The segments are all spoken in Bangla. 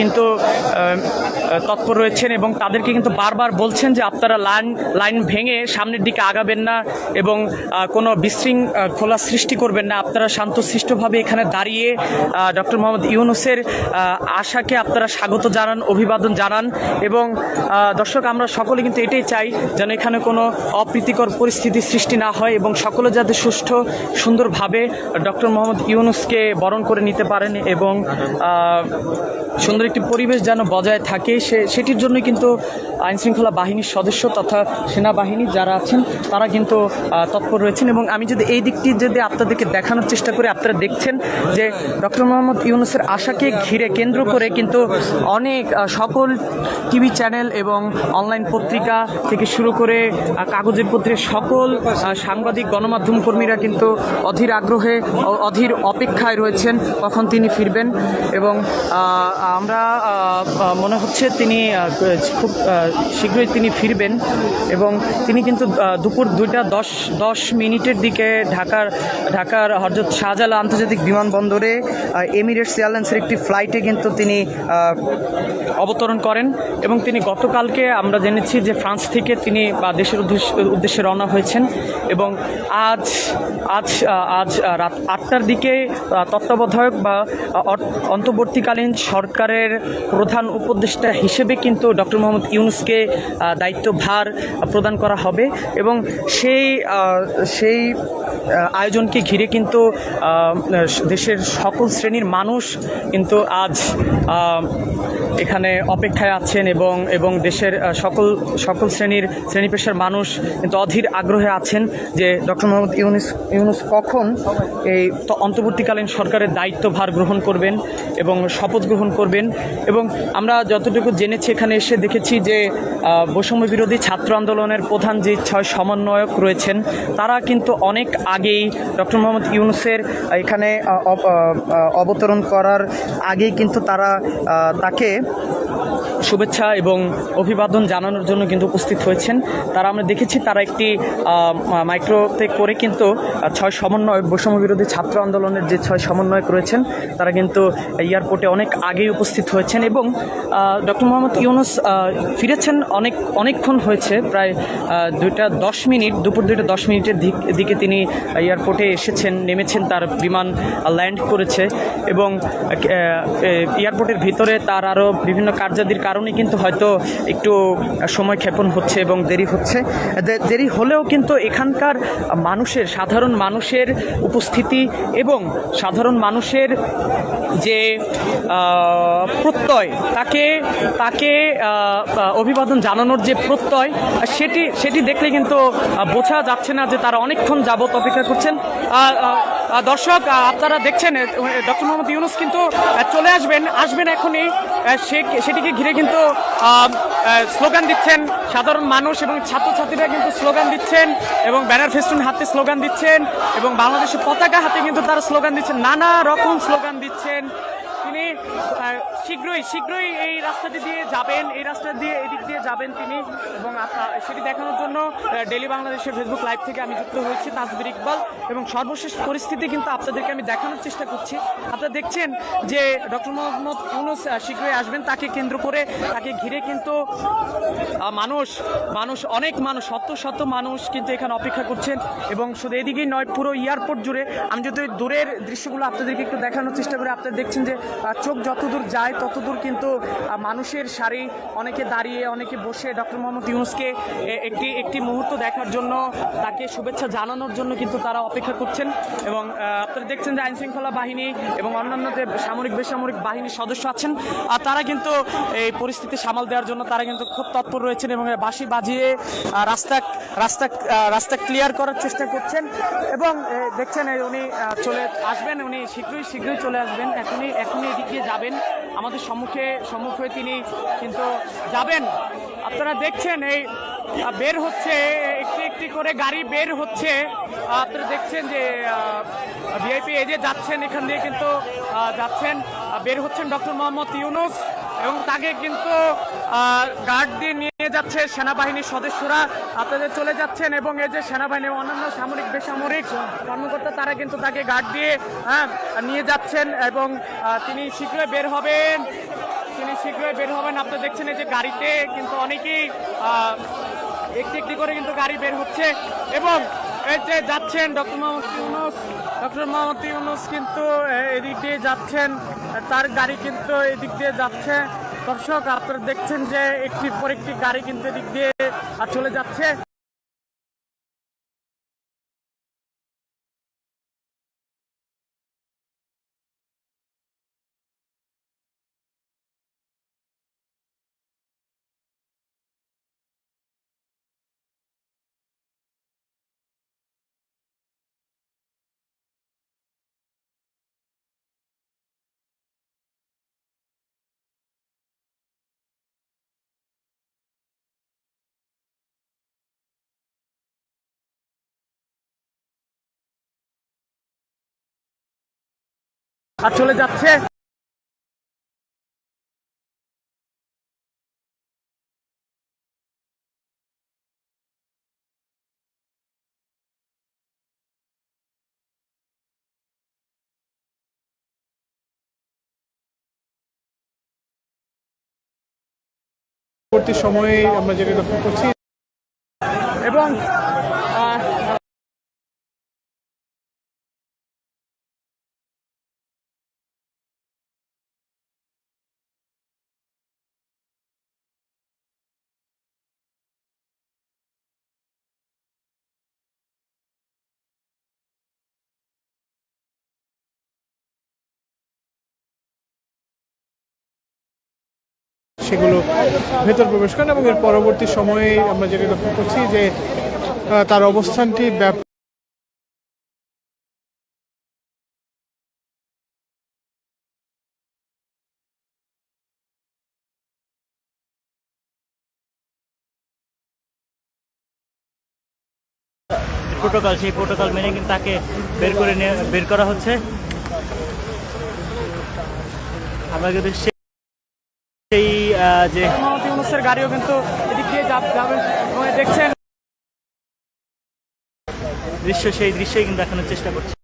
কিন্তু তৎপর রয়েছেন এবং তাদেরকে কিন্তু বারবার বলছেন যে আপনারা লাইন লাইন ভেঙে সামনের দিকে আগাবেন না এবং কোনো বিশৃঙ্খলা সৃষ্টি করবেন না। আপনারা শান্তশিষ্টভাবে এখানে দাঁড়িয়ে ডক্টর মোহাম্মদ ইউনুসের আশাকে আপনারা স্বাগত জানান, অভিবাদন জানান এবং দর্শক, আমরা সকলে কিন্তু এটাই চাই যেন এখানে কোনো অপ্রীতিকর পরিস্থিতি সৃষ্টি না হয় এবং সকলে যাতে সুষ্ঠু, সুন্দরভাবে ডক্টর মোহাম্মদ ইউনুসকে বরণ করে নিতে পারেন এবং সুন্দর একটি পরিবেশ যেন বজায় থাকে। সে, সেটির জন্য কিন্তু আইনশৃঙ্খলা বাহিনীর সদস্য তথা সেনাবাহিনী যারা আছেন, তারা কিন্তু তৎপর রয়েছেন এবং আমি যদি এই দিকটি যদি আপনাদেরকে দেখানোর চেষ্টা করি, আপনারা দেখছেন যে ডক্টর মোহাম্মদ ইউনুসের আশাকে ঘিরে কেন্দ্র করে কিন্তু অনেক সকল টিভি চ্যানেল এবং অনলাইন পত্রিকা থেকে শুরু করে কাগজের পত্রিকা সকল সাংবাদিক, গণমাধ্যম কর্মীরা কিন্তু অধীর আগ্রহে অধীর অপেক্ষায় রয়েছেন। কখন তিনি ফিরবেন এবং আমরা মনে হচ্ছে তিনি খুব শীঘ্রই তিনি ফিরবেন এবং তিনি কিন্তু দুপুর দুইটা দশ দশ মিনিটের দিকে ঢাকার ঢাকার হজরত শাহজালা আন্তর্জাতিক বিমানবন্দরে এমিরেটস এয়ারলাইন্সের একটি ফ্লাইটে কিন্তু তিনি অবতরণ করেন এবং তিনি গতকালকে আমরা জেনেছি যে ফ্রান্স থেকে তিনি বা দেশের উদ্দেশ্যে উদ্দেশ্যে রওনা হয়েছেন এবং আজ আজ আজ রাত আটটার দিকে তত্ত্বাবধায়ক বা আহ, অন্তর্বর্তীকালীন সরকারের প্রধান উপদেষ্টা হিসেবে কিন্তু ডক্টর মোহাম্মদ ইউনুসকে দায়িত্ব দায়িত্বভার প্রদান করা হবে এবং সেই সেই আয়োজনকে ঘিরে কিন্তু দেশের সকল শ্রেণির মানুষ কিন্তু আজ এখানে অপেক্ষায় আছেন এবং এবং দেশের সকল সকল শ্রেণির, শ্রেণি পেশার মানুষ কিন্তু অধীর আগ্রহে আছেন যে ডক্টর মোহাম্মদ ইউনুস ইউনুস কখন এই অন্তর্বর্তীকালীন সরকারের দায়িত্বভার গ্রহণ করবেন এবং শপথ গ্রহণ করবেন। এবং আমরা যতটুকু জেনেছি, এখানে এসে দেখেছি যে বৈষম্য বিরোধী ছাত্র আন্দোলনের প্রধান যে ছয় সমন্বয়ক রয়েছেন, তারা কিন্তু অনেক আগেই ডক্টর মোহাম্মদ ইউনুসের এখানে অবতরণ করার আগেই কিন্তু তারা তাকে Yeah. শুভেচ্ছা এবং অভিবাদন জানানোর জন্য কিন্তু উপস্থিত হয়েছেন। তারা আমরা দেখেছি তারা একটি মাইক্রোতে করে কিন্তু ছয় সমন্বয়, বৈষম্য বিরোধী ছাত্র আন্দোলনের যে ছয় সমন্বয়ক রয়েছেন, তারা কিন্তু এয়ারপোর্টে অনেক আগেই উপস্থিত হয়েছেন এবং ডক্টর মোহাম্মদ ইউনুস ফিরেছেন অনেক, অনেকক্ষণ হয়েছে, প্রায় দুইটা দশ মিনিট, দুপুর দুইটা দশ মিনিটের দিক- দিকে তিনি এয়ারপোর্টে এসেছেন, নেমেছেন, তার বিমান ল্যান্ড করেছে এবং এয়ারপোর্টের ভিতরে তার আরও বিভিন্ন কার্যাদির কারণে কিন্তু হয়তো একটু সময় ক্ষেপণ হচ্ছে এবং দেরি হচ্ছে। দেরি হলেও কিন্তু এখানকার মানুষের, সাধারণ মানুষের উপস্থিতি এবং সাধারণ মানুষের যে প্রত্যয়, তাকে তাকে অভিবাদন জানানোর যে প্রত্যয়, সেটি সেটি দেখলে কিন্তু বোঝা যাচ্ছে না যে তারা অনেকক্ষণ যাবত অপেক্ষা করছেন। দর্শক আপনারা দেখছেন ডক্টর মোহাম্মদ ইউনুস কিন্তু চলে আসবেন আসবেন এখনই। সে, সেটিকে ঘিরে কিন্তু স্লোগান দিচ্ছেন সাধারণ মানুষ এবং ছাত্রছাত্রীরা কিন্তু স্লোগান দিচ্ছেন এবং ব্যানার ফেস্টুন হাতে স্লোগান দিচ্ছেন এবং বাংলাদেশের পতাকা হাতে কিন্তু তারা স্লোগান দিচ্ছেন। নানা রকম স্লোগান দিচ্ছেন। আহ, শীঘ্রই শীঘ্রই এই রাস্তাটি দিয়ে যাবেন এই রাস্তা দিয়ে এদিক দিয়ে যাবেন তিনি এবং সেটি দেখানোর জন্য ডেলি বাংলাদেশের ফেসবুক লাইভ থেকে আমি যুক্ত হয়েছি তাজবির ইকবাল। এবং সর্বশেষ পরিস্থিতি কিন্তু আপনাদেরকে আমি দেখানোর চেষ্টা করছি। আপনারা দেখছেন যে ডক্টর মোহাম্মদ ইউনুস শীঘ্রই আসবেন তাকে কেন্দ্র করে তাকে ঘিরে কিন্তু মানুষ মানুষ অনেক মানুষ শত শত মানুষ কিন্তু এখানে অপেক্ষা করছেন। এবং শুধু এদিকেই নয় পুরো এয়ারপোর্ট জুড়ে আমি যদি দূরের দৃশ্যগুলো আপনাদেরকে একটু দেখানোর চেষ্টা করি আপনারা দেখছেন যে চোখ যতদূর যায়, ততদূর কিন্তু মানুষের সারি অনেকে দাঁড়িয়ে, অনেকে বসে ডক্টর মোহাম্মদ ইউনুসকে একটি একটি মুহূর্ত দেখার জন্য তাকে শুভেচ্ছা জানানোর জন্য কিন্তু তারা অপেক্ষা করছেন এবং আপনারা দেখছেন যে আইনশৃঙ্খলা বাহিনী এবং অন্যান্য যে সামরিক, বেসামরিক বাহিনীর সদস্য আছেন আর তারা কিন্তু এই পরিস্থিতি সামাল দেওয়ার জন্য তারা কিন্তু খুব তৎপর রয়েছেন এবং বাঁশি বাজিয়ে রাস্তা রাস্তা রাস্তা ক্লিয়ার করার চেষ্টা করছেন এবং দেখছেন উনি চলে আসবেন, উনি শীঘ্রই শীঘ্রই চলে আসবেন, এখনই এখনই এদিক দিয়ে যাবেন। আমাদের সম্মুখে সম্মুখে তিনি কিন্তু যাবেন। আপনারা দেখছেন এই বের হচ্ছে, একটি একটি করে গাড়ি বের হচ্ছে। আপনারা দেখছেন যে ভিআইপি এজে যাচ্ছেন, এখান দিয়ে কিন্তু যাচ্ছেন। বের হচ্ছেন ডক্টর মোহাম্মদ ইউনুস। এবং তাকে কিন্তু গার্ড দিয়ে নিয়ে যাচ্ছে সেনাবাহিনীর সদস্যরা। আপনাদের চলে যাচ্ছেন এবং এই যে সেনাবাহিনী অন্যান্য সামরিক, বেসামরিক কর্মকর্তা, তারা কিন্তু তাকে গার্ড দিয়ে নিয়ে যাচ্ছেন এবং তিনি শীঘ্রই বের হবেন। তিনি শীঘ্রই বের হবেন। আপনারা দেখছেন এই যে গাড়িতে কিন্তু অনেকেই একটি একটি করে কিন্তু গাড়ি বের হচ্ছে এবং এই যাচ্ছেন ডক্টর মোহাম্মদ ইউনুস, ডক্টর মোহাম্মদ ইউনুস কিন্তু এদিক দিয়ে যাচ্ছেন, তার গাড়ি কিন্তু এদিক দিয়ে যাচ্ছে। দর্শক, আপনারা দেখছেন যে একটি পর একটি গাড়ি কিন্তু এদিক দিয়ে চলে যাচ্ছে। আর চলে যাচ্ছে। পরবর্তী সময়ে আমরা যেটা লক্ষ্য করছি এবং সেগুলো ভেতর প্রবেশ করেন এবং এর পরবর্তী সময়ে আমরা যেটা লক্ষ্য করছি যে তার অবস্থানটি ব্যাপ প্রোটোকল, সেই প্রোটোকল মেনে কিন্তু তাকে বের করে বের করা হচ্ছে। আমরা কিন্তু যে মোহাম্মদ ইউনুসের গাড়িও কিন্তু এদিক দিয়ে যাব- যাবে এবং দেখছেন। দৃশ্য সেই দৃশ্যই কিন্তু দেখানোর চেষ্টা করছে।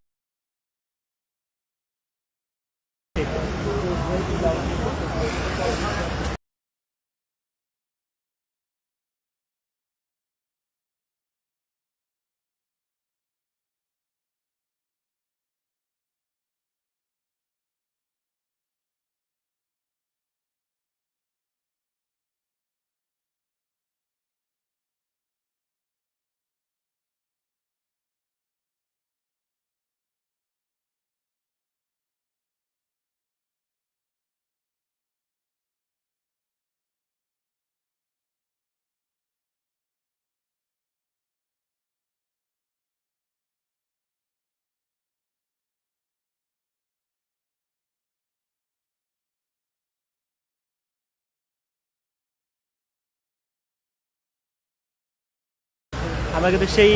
আমরা কিন্তু সেই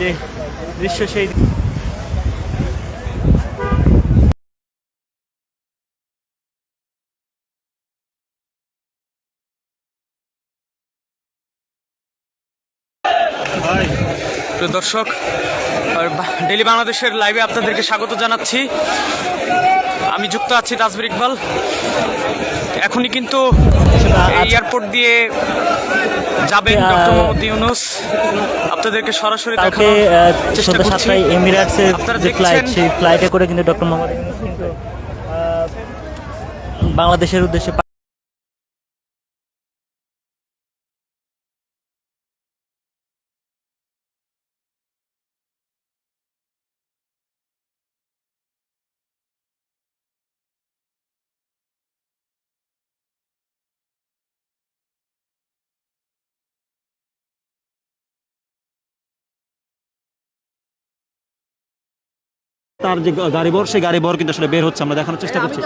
যে দৃশ্য সেই দর্শক, আর ডেলি বাংলাদেশের লাইভে আপনাদেরকে স্বাগত জানাচ্ছি। আমি যুক্ত আছি তাজবির ইকবাল। এখনই কিন্তু এয়ারপোর্ট দিয়ে যাবেন ডক্টর মোহাম্মদ ইউনুস। আপনাদেরকে সরাসরি কালকে চেষ্টা করছি। এমিরেটসের যে ফ্লাইট সেই ফ্লাইটে করে কিন্তু ডক্টর মোহাম্মদ ইউনুস কিন্তু বাংলাদেশের উদ্দেশ্যে তার যে গাড়ি বর সেই গাড়ি বর কিন্তু আসলে বের হচ্ছে আমরা দেখানোর চেষ্টা করছি।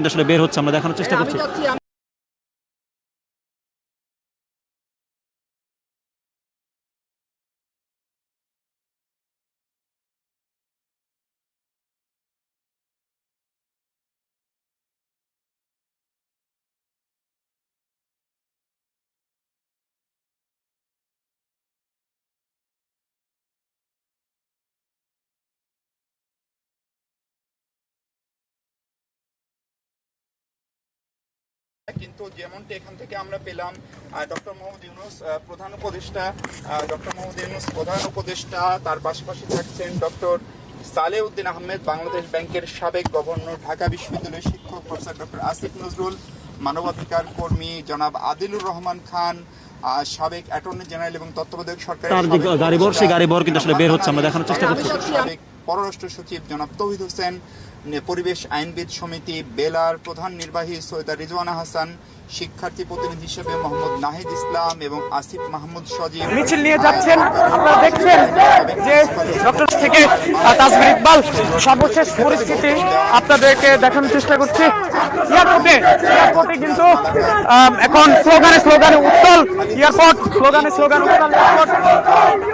কিন্তু আসলে বের হচ্ছে আমরা দেখানোর চেষ্টা করছি। কিন্তু যেমনটি এখান থেকে আমরা পেলাম ডক্টর মোহাম্মদ ইউনুস প্রধান উপদেষ্টা ডক্টর মোহাম্মদ ইউনুস প্রধান উপদেষ্টা তার পাশাপাশি থাকছেন ডক্টর সালেউদ্দিন আহমেদ বাংলাদেশ ব্যাংকের সাবেক গভর্নর ঢাকা বিশ্ববিদ্যালয়ের শিক্ষক প্রফেসর ডক্টর আসিফ নজরুল মানবাধিকার কর্মী জনাব আদিলুর রহমান খান সাবেক অ্যাটর্নি জেনারেল এবং তত্ত্বাবধায়ক সরকারের সাবেক গাড়ি বর সেই গাড়ি বর কিন্তু আসলে বের হচ্ছে আমরা দেখানোর চেষ্টা করছি। পররাষ্ট্র সচিব জনাব তৌহিদ হোসেন পরিবেশ আইনবিদ সমিতি বেলার প্রধান নির্বাহী সৈয়দা রিজওয়ানা হাসান, শিক্ষার্থী প্রতিনিধি হিসেবে মোহাম্মদ নাহিদ ইসলাম এবং আসিফ মাহমুদ সজীব। মিছিল নিয়ে যাচ্ছেন। আপনারা দেখছেন যে ডক্টর থেকে তাজমির ইকবাল, সর্বশেষ পরিস্থিতি আপনাদেরকে দেখানোর চেষ্টা করছি। এয়ারপোর্টে এয়ারপোর্টে কিন্তু এখন স্লোগানে স্লোগানে উত্তল। এয়ারপোর্ট, স্লোগানে স্লোগানে উত্তল। এয়ারপোর্ট,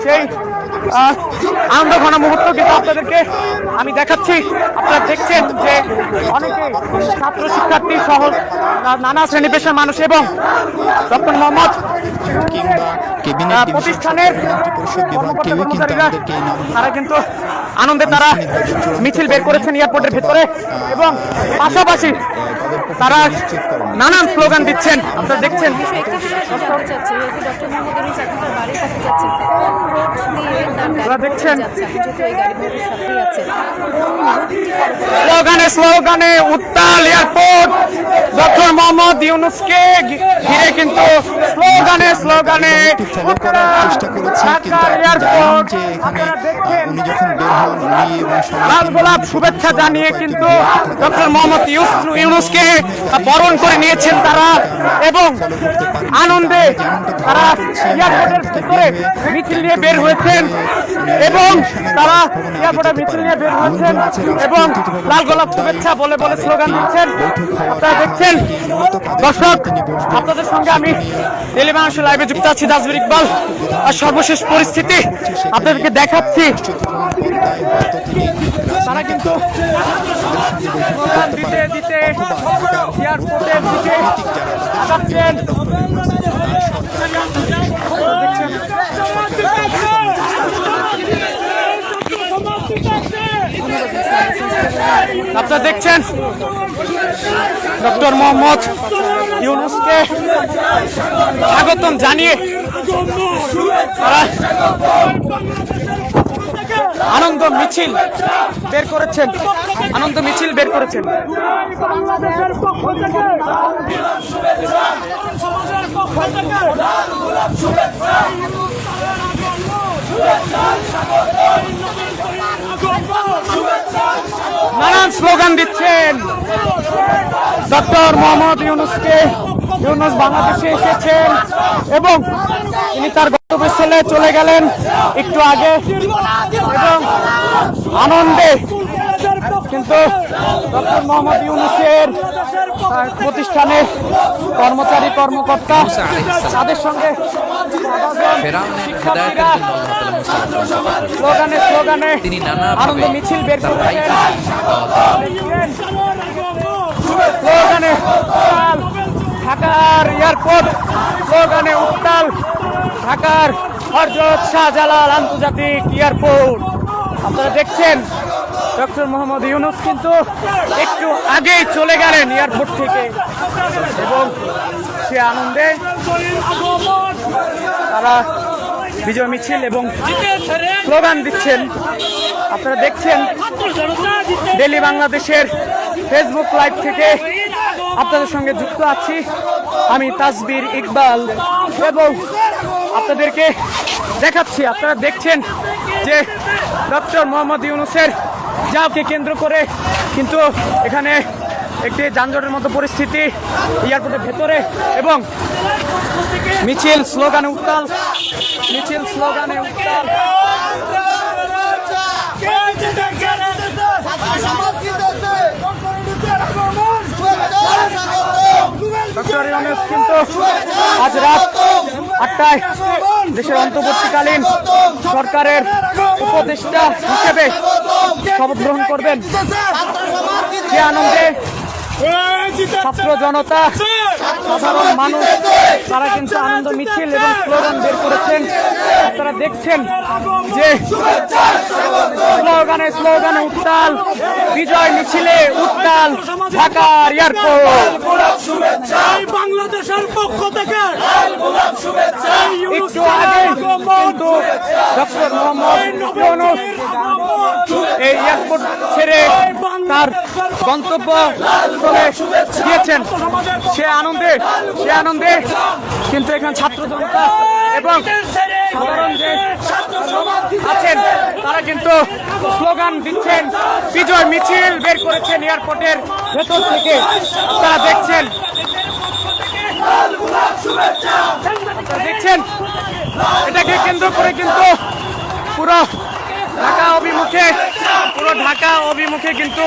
সেই আনন্দ ঘন মুহূর্ত কিন্তু আপনাদেরকে আমি দেখাচ্ছি। আপনারা দেখছেন যে অনেকে ছাত্র শিক্ষার্থী সহ নানা শ্রেণি পেশার মানুষ এবং ডক্টর মোহাম্মদ প্রতিষ্ঠানের তারা কিন্তু আনন্দে তারা মিছিল বের করেছেন এয়ারপোর্টের ভেতরে এবং পাশাপাশি তারা নানান স্লোগান দিচ্ছেন। আপনারা দেখছেন? আপনারা স্লোগানে স্লোগানে উত্তাল এয়ারপোর্ট। ডক্টর মোহাম্মদ ইউনুসকে ঘিরে কিন্তু স্লোগানে স্লোগানে চেষ্টা করেছি কিন্তু যে এখানে উনি যখন বের হন উনি এবং লাল গোলাপ শুভেচ্ছা জানিয়ে কিন্তু ডক্টর মোহাম্মদ ইউনুসকে বরণ করে নিয়েছেন তারা এবং আনন্দে তারা এয়ারপোর্টের ভিতরে মিছিল নিয়ে বের হয়েছেন। এবং তারা এয়ারপোর্টে মিছিল নিয়ে বের হয়েছেন এবং লাল গোলাপ শুভেচ্ছা বলে বলে স্লোগান দিচ্ছেন। আপনারা দেখছেন, দর্শক, আপনাদের সঙ্গে আমি ডেলি বাংলাদেশ লাইভে যুক্ত আছি দাসবির ইকবাল। আর সর্বশেষ পরিস্থিতি আপনাদেরকে দেখাচ্ছি। তারা কিন্তু দিতে দিতে এয়ারপোর্টের দিকে আগাচ্ছেন আপনারা দেখছেন? ডক্টর মোহাম্মদ ইউনুসকে স্বাগতম জানিয়ে তারা আনন্দ মিছিল বের করেছেন। আনন্দ মিছিল বের করেছেন। নানান স্লোগান দিচ্ছেন। ডক্টর মোহাম্মদ ইউনুসকে, ইউনুস বাংলাদেশে এসেছেন এবং তিনি তার গন্তব্যস্থলে চলে গেলেন একটু আগে এবং আনন্দে কিন্তু ডক্টর মোহাম্মদ ইউনুসের প্রতিষ্ঠানের কর্মচারী, কর্মকর্তা তাদের সঙ্গে স্লোগানে স্লোগানে আনন্দ মিছিল বের স্লোগানে ঢাকার এয়ারপোর্ট, স্লোগানে উত্তাল ঢাকার হরজত শাহজালাল আন্তর্জাতিক এয়ারপোর্ট। আপনারা দেখছেন ডক্টর মোহাম্মদ ইউনুস কিন্তু একটু আগেই চলে গেলেন এয়ারপোর্ট থেকে। এবং সে আনন্দে তারা বিজয় মিছিল এবং স্লোগান দিচ্ছেন। আপনারা দেখছেন ডেলি বাংলাদেশের ফেসবুক লাইভ থেকে। আপনাদের সঙ্গে যুক্ত আছি আমি তাসবির ইকবাল এবং আপনাদেরকে দেখাচ্ছি, আপনারা দেখছেন যে ডক্টর মোহাম্মদ ইউনুসের যাওকে কেন্দ্র করে কিন্তু এখানে একটি যানজটের মতো পরিস্থিতি এয়ারপোর্টের ভেতরে এবং মিছিল, স্লোগানে উত্তাল, মিছিল, স্লোগানে উত্তাল। ডক্টর ইউনুস কিন্তু আজ রাত আটটায় দেশের অন্তর্বর্তীকালীন সরকারের উপদেষ্টা হিসেবে শপথ গ্রহণ করবেন। যে আনন্দে ছাত্র জনতা সাধারণ মানুষ তারা কিন্তু আনন্দ মিছিল এবং স্লোগান বের করেছেন। আপনারা দেখছেন যে স্লোগানে স্লোগানে উত্তাল বিজয় মিছিলে উত্তাল ঢাকার এয়ারপোর্ট। বাংলাদেশের পক্ষ থেকে একটু আগে কিন্তু ডক্টর মোহাম্মদ এই এয়ারপোর্ট ছেড়ে তার গন্তব্য স্থলে গিয়েছেন। সে আনন্দে সে আনন্দে। কিন্তু এখানে ছাত্র জনতা এবং আছেন, তারা কিন্তু স্লোগান দিচ্ছেন, বিজয় মিছিল বের করেছেন এয়ারপোর্টের ভেতর থেকে। আপনারা দেখছেন দেখছেন, এটাকে কেন্দ্র করে কিন্তু পুরো ঢাকা অভিমুখে পুরো ঢাকা অভিমুখে কিন্তু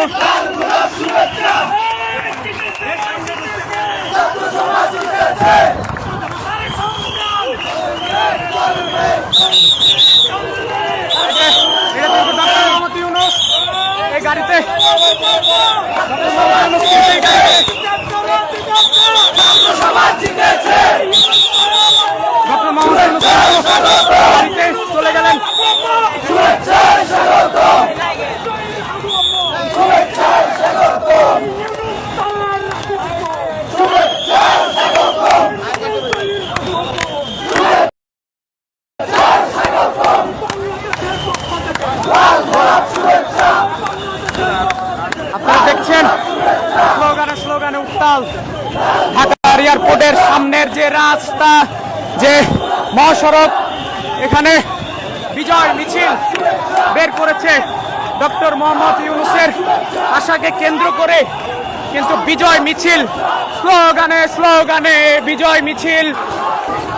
এই গাড়িতে গাড়িতে চলে গেলেন। আপনারা দেখছেন স্লোগানে স্লোগানে উত্তাল এয়ারপোর্টের সামনের যে রাস্তা যে মহাসড়ক এখানে মিছিল বের করেছে ডক্টর মোহাম্মদ ইউনুসের আশাকে কেন্দ্র করে। কিন্তু বিজয় মিছিল, স্লোগানে স্লোগানে বিজয় মিছিল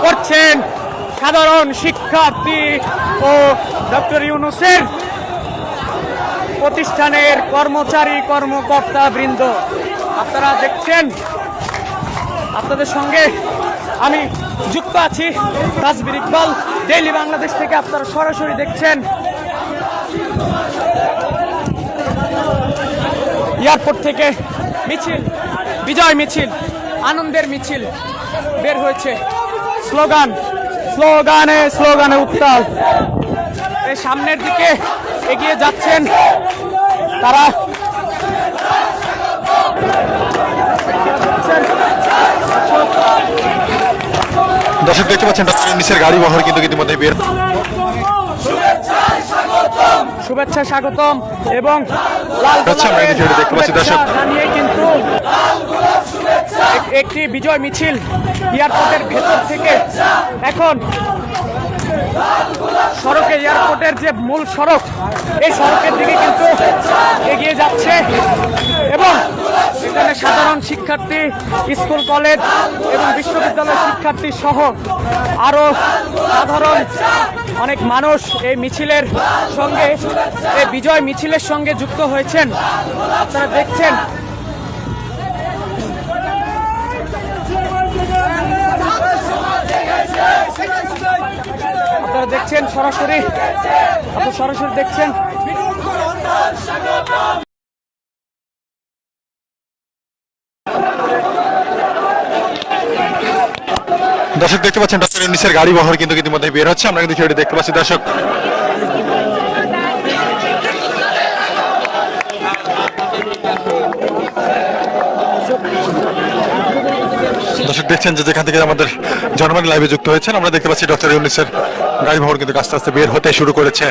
করছেন সাধারণ শিক্ষার্থী ও ডক্টর ইউনুসের প্রতিষ্ঠানের কর্মচারী, কর্মকর্তা বৃন্দ। আপনারা দেখছেন, আপনাদের সঙ্গে আমি যুক্ত আছি, তাজবির ইকবাল। ডেইলি বাংলাদেশ থেকে আপনারা সরাসরি দেখছেন। এয়ারপোর্ট থেকে মিছিল, বিজয় মিছিল, আনন্দের মিছিল বের হয়েছে। স্লোগান স্লোগানে স্লোগানে উত্তাল। এই সামনের দিকে এগিয়ে যাচ্ছেন তারা। দর্শক দেখতে পাচ্ছেন ডক্টর ইউনিসের গাড়ি বহর কিন্তু ইতিমধ্যে বের শুভেচ্ছা স্বাগতম। এবং আচ্ছা, আমরা এই ভিডিওটি দেখতে পাচ্ছি, দর্শক। শুভেচ্ছা। কিন্তু একটি বিজয় মিছিল এয়ারপোর্টের ভেতর থেকে। এখন সড়কে এয়ারপোর্টের যে মূল সড়ক, এই সড়কের দিকে কিন্তু এগিয়ে যাচ্ছে এবং এখানে সাধারণ শিক্ষার্থী, স্কুল, কলেজ এবং বিশ্ববিদ্যালয়ের শিক্ষার্থী সহ আরও সাধারণ অনেক মানুষ এই মিছিলের সঙ্গে, এই বিজয় মিছিলের সঙ্গে যুক্ত হয়েছেন। আপনারা দেখছেন আপনারা দেখছেন সরাসরি? আপনারা সরাসরি দেখছেন? দর্শক, দেখতে পাচ্ছেন ডক্টর ইউনিসের গাড়ি বহর কিন্তু ইতিমধ্যে বের হচ্ছে। আমরা কিন্তু সেটি দেখতে পাচ্ছি। দর্শক দর্শক, দেখছেন যে যেখান থেকে আমাদের জনগণ লাইভে যুক্ত হয়েছেন, আমরা দেখতে পাচ্ছি ডক্টর ইউনিসের গাড়ি ভবন কিন্তু আস্তে আস্তে বের হতে শুরু করেছে।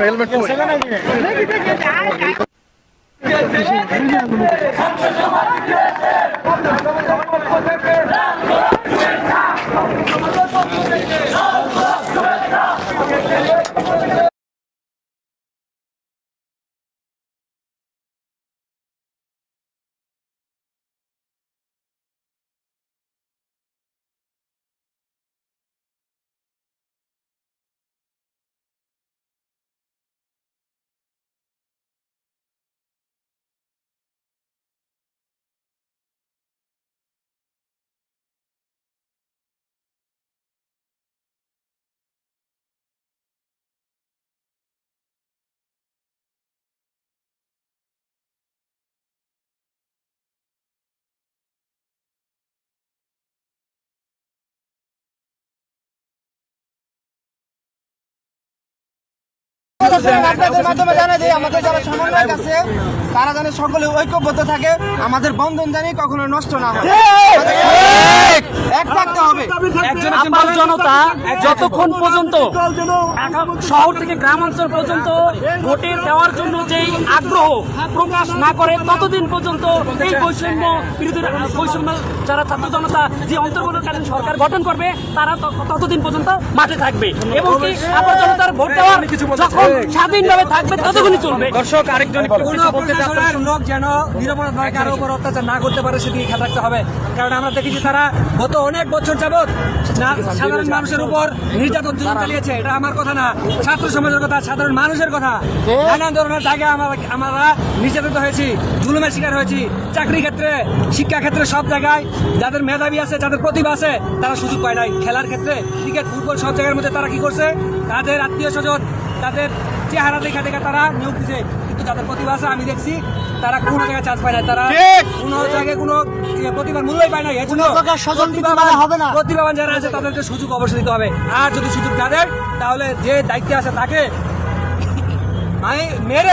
helmet. আপনাদের মাধ্যমে জানাই দিই আমাদের যারা সমন্বয়ক আছে তারা যেন সকলে ঐক্যবদ্ধ থাকে আমাদের বন্ধন জানি কখনো নষ্ট না হয়। এক থাকতে হবে। জনতা যতক্ষণ পর্যন্ত শহর থেকে গ্রাম অঞ্চল পর্যন্ত ভোটে দেওয়ার জন্য যেই আগ্রহ প্রকাশ না করে ততদিন পর্যন্ত এই বৈষম্য বিরোধী বৈষম্য যারা ছাত্র জনতা যে অন্তর্বর্তীকালীন সরকার গঠন করবে তারা ততদিন পর্যন্ত মাঠে থাকবে। এবং কি আমার জনতার ভোট দেওয়ার যখন স্বাধীনভাবে থাকবে ততক্ষণই চলবে। দর্শক আরেকজন প্রশাসনের লোক যেন নিরাপরাধ ভাবে কারও উপর অত্যাচার না করতে পারে সেদিকে খেয়াল রাখতে হবে। কারণ আমরা দেখেছি তারা গত অনেক বছর যাবৎ সাধারণ মানুষের উপর নির্যাতন জুলুম চালিয়েছে। এটা আমার কথা না ছাত্র সমাজের কথা সাধারণ মানুষের কথা। নানান ধরনের জায়গায় আমরা আমরা নির্যাতিত হয়েছি জুলুমের শিকার হয়েছি। চাকরি ক্ষেত্রে শিক্ষা ক্ষেত্রে সব জায়গায় যাদের মেধাবী আছে যাদের প্রতিভা আছে তারা সুযোগ পায় নাই। খেলার ক্ষেত্রে ক্রিকেট ফুটবল সব জায়গার মধ্যে তারা কি করছে? তাদের আত্মীয় স্বজন তাদের চেহারা দেখা দেখা তারা নিয়োগ দিচ্ছে কিন্তু যাদের প্রতিভা আছে আমি দেখছি তারা কোনো জায়গায় চান্স পায় না তারা কোনো জায়গায় কোনো প্রতিভার মূল্যই পায় না এই জন্য প্রতিভাবান হবে না। প্রতিভাবান যারা আছে তাদেরকে সুযোগ অবশ্যই দিতে হবে। আর যদি সুযোগ না দেয় তাহলে যে দায়িত্বে আছে তাকে মানে মেরে